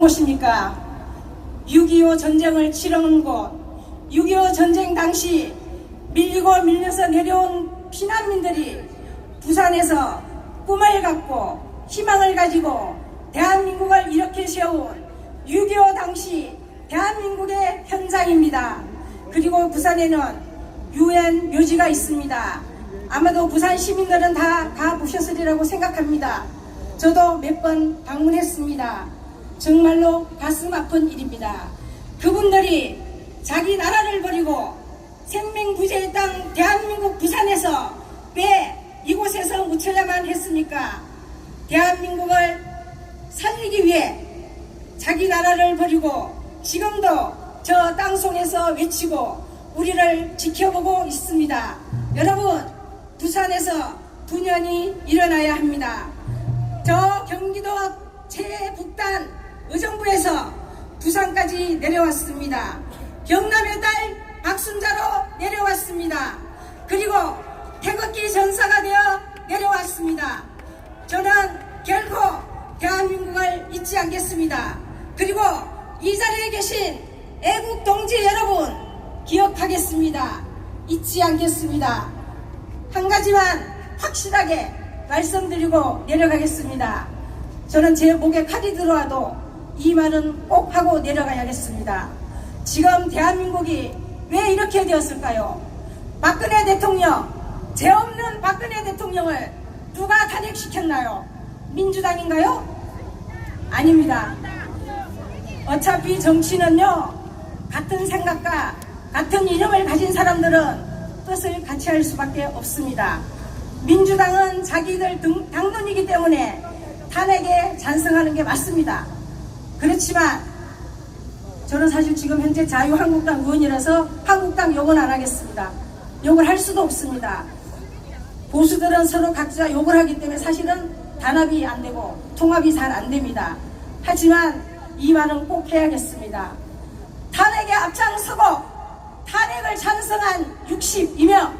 곳입니까? 6.25 전쟁을 치러온 곳, 6.25 전쟁 당시 밀리고 밀려서 내려온 피난민들이 부산에서 꿈을 갖고 희망을 가지고 대한민국을 이렇게 세운 6.25 당시 대한민국의 현장입니다. 그리고 부산에는 유엔 묘지가 있습니다. 아마도 부산 시민들은 다 가보셨으리라고 생각합니다. 저도 몇 번 방문했습니다. 정말로 가슴 아픈 일입니다. 그분들이 자기 나라를 버리고 생명부재의 땅 대한민국 부산에서 왜 이곳에서 묻혀야만 했습니까? 대한민국을 살리기 위해 자기 나라를 버리고 지금도 저 땅속에서 외치고 우리를 지켜보고 있습니다. 여러분, 부산에서 분연이 일어나야 합니다. 저 경기도 최북단 부산까지 내려왔습니다. 경남의 딸 박순자로 내려왔습니다. 그리고 태극기 전사가 되어 내려왔습니다. 저는 결코 대한민국을 잊지 않겠습니다. 그리고 이 자리에 계신 애국 동지 여러분 기억하겠습니다. 잊지 않겠습니다. 한 가지만 확실하게 말씀드리고 내려가겠습니다. 저는 제 목에 칼이 들어와도 이 말은 꼭 하고 내려가야겠습니다. 지금 대한민국이 왜 이렇게 되었을까요? 박근혜 대통령, 죄 없는 박근혜 대통령을 누가 탄핵시켰나요? 민주당인가요? 아닙니다. 어차피 정치는요, 같은 생각과 같은 이름을 가진 사람들은 뜻을 같이 할 수밖에 없습니다. 민주당은 자기들 등- 당론이기 때문에 탄핵에 찬성하는 게 맞습니다. 그렇지만 저는 사실 지금 현재 자유한국당 의원이라서 한국당 욕은 안 하겠습니다. 욕을 할 수도 없습니다. 보수들은 서로 각자 욕을 하기 때문에 사실은 단합이 안 되고 통합이 잘 안 됩니다. 하지만 이 말은 꼭 해야겠습니다. 탄핵에 앞장서고 탄핵을 찬성한 60이며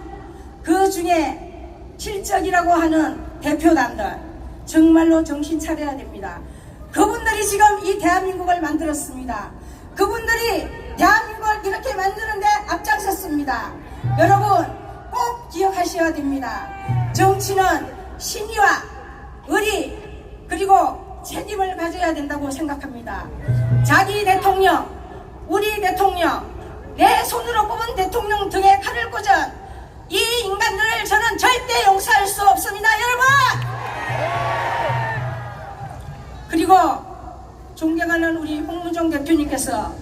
그 중에 실적이라고 하는 대표단들 정말로 정신 차려야 됩니다. 지금 이 대한민국을 만들었습니다. 그분들이 대한민국을 이렇게 만드는데 앞장섰습니다. 여러분 꼭 기억하셔야 됩니다. 정치는 신의와 의리 그리고 책임을 가져야 된다고 생각합니다. 자기 대통령, 우리 대통령, 내 손으로 뽑은 대통령 등에 칼을 꽂은 이 인간들을 저는 절대 용서할 수 없습니다, 여러분! 그리고 존경하는 우리 홍문종 대표님께서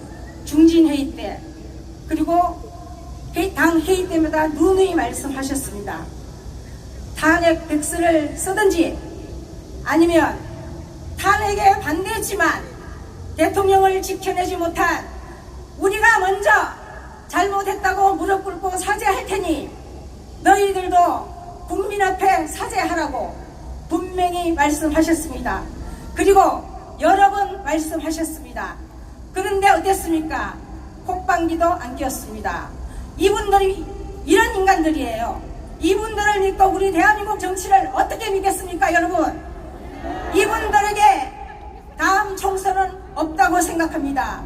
중진회의 때 그리고 당 회의 때마다 누누이 말씀하셨습니다. 탄핵 백서를 쓰든지 아니면 탄핵에 반대했지만 대통령을 지켜내지 못한 우리가 먼저 잘못했다고 무릎 꿇고 사죄할 테니 너희들도 국민 앞에 사죄하라고 분명히 말씀하셨습니다. 그리고 여러 번 말씀하셨습니다. 그런데 어땠습니까? 콧방귀도 안 꼈습니다. 이분들이 이런 인간들이에요. 이분들을 믿고 우리 대한민국 정치를 어떻게 믿겠습니까, 여러분? 이분들에게 다음 총선은 없다고 생각합니다.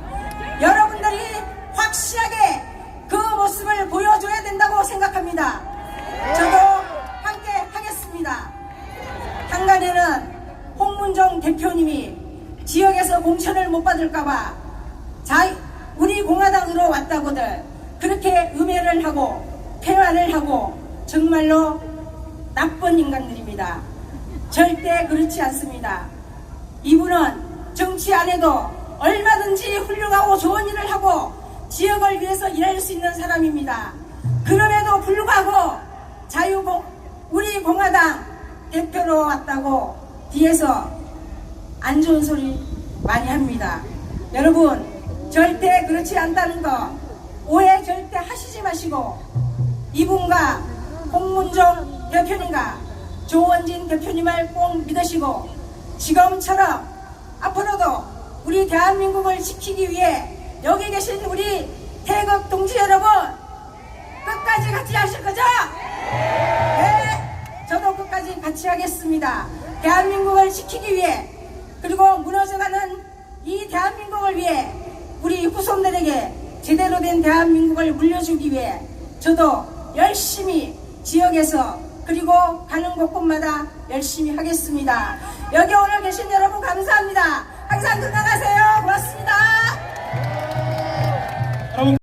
여러분들이 확실하게 그 모습을 보여줘야 된다고 생각합니다. 저도 함께 하겠습니다. 한간에는 홍문정 대표님이 지역에서 공천을 못 받을까봐 자, 우리 공화당으로 왔다고들 그렇게 음해를 하고 폐화를 하고 정말로 나쁜 인간들입니다. 절대 그렇지 않습니다. 이분은 정치 안 해도 얼마든지 훌륭하고 좋은 일을 하고 지역을 위해서 일할 수 있는 사람입니다. 그럼에도 불구하고 자유공 우리 공화당 대표로 왔다고 뒤에서 안 좋은 소리 많이 합니다. 여러분 절대 그렇지 않다는 거 오해 절대 하시지 마시고 이분과 홍문종 대표님과 조원진 대표님을 꼭 믿으시고 지금처럼 앞으로도 우리 대한민국을 지키기 위해 여기 계신 우리 태극 동지 여러분 끝까지 같이 하실 거죠? 네, 저도 끝까지 같이 하겠습니다. 대한민국을 지키기 위해 그리고 무너져가는 이 대한민국을 위해 우리 후손들에게 제대로 된 대한민국을 물려주기 위해 저도 열심히 지역에서 그리고 가는 곳곳마다 열심히 하겠습니다. 여기 오늘 계신 여러분 감사합니다. 항상 건강하세요. 고맙습니다.